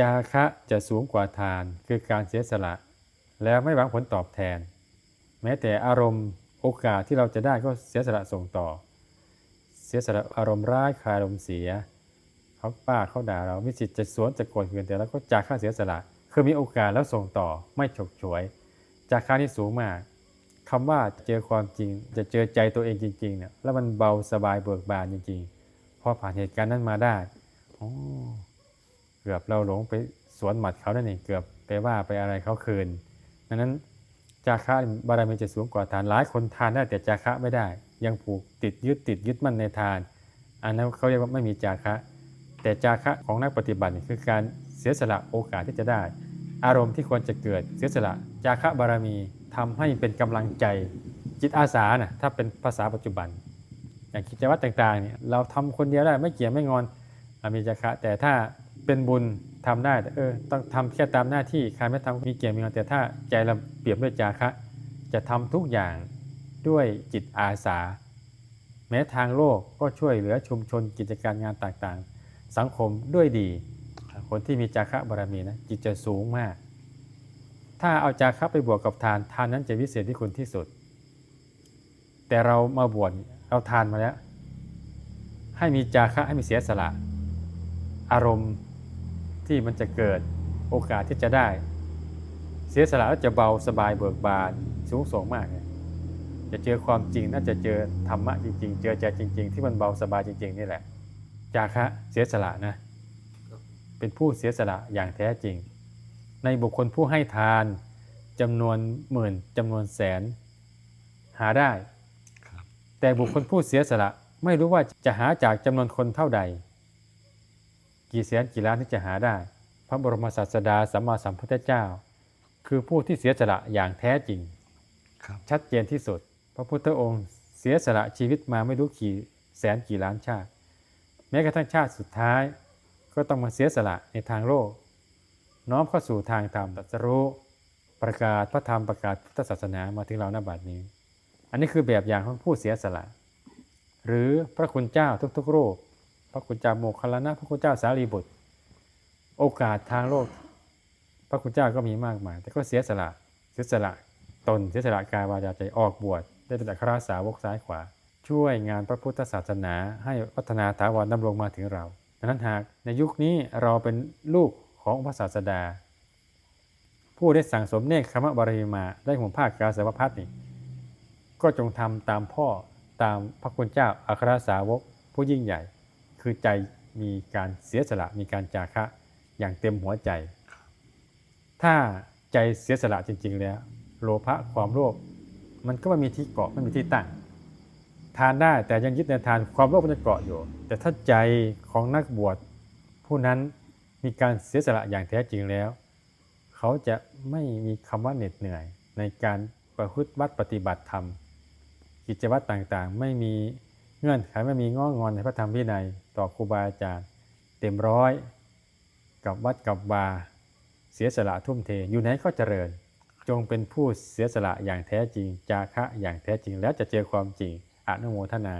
จาคะจะสูงกว่าทานคือการเสียสละ แล้วไม่หวังผลตอบแทน แม้แต่อารมณ์โอกาสที่เราจะได้ก็เสียสละส่งต่อ เสียสละอารมณ์ร้ายคลายอารมณ์เสียเขาป้าเขาด่าเรามีสิทธิ์จะสวนจะโกรธเคืองแต่เราก็จาค่าเสียสละ คือมีโอกาสแล้วส่งต่อไม่ฉกฉวย จาค่าที่สูงมากคำว่าเจอความจริงจะเจอใจตัวเองจริงๆเนี่ยแล้วมันเบาสบายเบิกบานจริงๆพอผ่านเหตุการณ์นั้นมาได้โอ้ เกือบเราหลงไปสวนหมัดเขาได้นี่เกือบไปว่าไปอะไรเขาคืนดังนั้นจาคะบารมีจะสูงกว่าทานหลายคนทานได้แต่จาคะไม่ได้ ยังผูกติดยึดติดยึดมั่นในทาน อันนั้นเขาเรียกว่าไม่มีจาคะ แต่จาคะของนักปฏิบัติคือการเสียสละโอกาสที่จะได้ อารมณ์ที่ควรจะเกิดเสียสละจาคะบารมีทำให้เป็นกำลังใจจิตอาสานะถ้าเป็นภาษาปัจจุบัน อย่างกิจวัตรต่างๆเนี่ยเราทำคนเดียวได้ไม่เกี่ยงไม่งอนมีจาคะแต่ถ้า เป็นบุญทำได้แต่เออต้องทำแค่ตามหน้าที่ใครไม่ทำมีเกี่ยงมีแต่ถ้าใจเราเปรียบด้วยจาคะ จะทำทุกอย่างด้วยจิตอาสา แม้ทางโลกก็ช่วยเหลือชุมชนกิจการงานต่างๆ สังคมด้วยดี คนที่มีจาคะบารมีนะจิตจะสูงมาก ถ้าเอาจาคะไปบวกกับทานทานนั้นจะวิเศษที่คุณที่สุด แต่เรามาบวชเราทานมาแล้ว ให้มีจาคะให้มีเสียสละ อารมณ์ ที่มันจะเกิดโอกาสที่จะได้ เสียสละแล้วจะเบาสบายเบิกบานสูงส่งมากเนี่ยจะเจอความจริงน่าจะเจอธรรมะจริง ๆ เจอใจจริง ๆ ที่มันเบาสบายจริง ๆ นี่แหละ จาคะเสียสละนะ เป็นผู้เสียสละอย่างแท้จริง ในบุคคลผู้ให้ทานจำนวนหมื่นจำนวนแสน หาได้ครับแต่บุคคลผู้เสียสละไม่รู้ว่าจะหาจากจำนวนคนเท่าใด กี่แสนกี่ล้านที่จะหาได้ พระบรมศาสดาสัมมาสัมพุทธเจ้า คือผู้ที่เสียสละอย่างแท้จริงครับชัดเจนที่สุด พระพุทธองค์เสียสละชีวิตมาไม่รู้กี่แสนกี่ล้านชาติ แม้กระทั่งชาติสุดท้าย ก็ต้องมาเสียสละในทางโลก น้อมเข้าสู่ทางธรรมตรัสรู้ประกาศพระธรรมประกาศพุทธศาสนามาถึงเราณบัดนี้ อันนี้คือแบบอย่างของผู้เสียสละ หรือพระคุณเจ้าทุกๆรูป พระคุณเจ้าโมคคัลลานะ พระคุณเจ้าสารีบุตร โอกาสทางโลก พระคุณเจ้าก็มีมากมาย แต่ก็เสียสละเสียสละตนเสียสละกายวาจาใจออกบวชได้เป็นอัครสาวกซ้ายขวา ช่วยงานพระพุทธศาสนาให้พัฒนาถาวรดำรงมาถึงเราดังนั้นหากในยุคนี้เราเป็นลูกของพระศาสดา ผู้ได้สั่งสมเนคขมะบารมีมาได้ห่มผ้ากาสาวพัดนี่ก็จงทำตามพ่อตามพระคุณเจ้าอัครสาวกผู้ยิ่งใหญ่ คือใจมีการเสียสละมีการจาคะอย่างเต็มหัวใจ ถ้าใจเสียสละจริง ๆ แล้ว โลภะความโลภมันก็ไม่มีที่เกาะไม่มีที่ตั้ง ทานได้แต่ยังยึดในทานความโลภมันจะเกาะอยู่ แต่ถ้าใจของนักบวชผู้นั้นมีการเสียสละอย่างแท้จริงแล้ว เขาจะไม่มีคำว่าเหน็ดเหนื่อย ในการประพฤติวัดปฏิบัติธรรม กิจวัตรต่างๆ ไม่มี เงื่อนไขไม่มีง้องอนในพระธรรมวินัยต่อครูบาอาจารย์เต็มร้อย กับวัดกับบาเสียสละทุ่มเทอยู่ไหนก็เจริญ จงเป็นผู้เสียสละอย่างแท้จริง จาคะอย่างแท้จริง แล้วจะเจอความจริงอนุโมทนา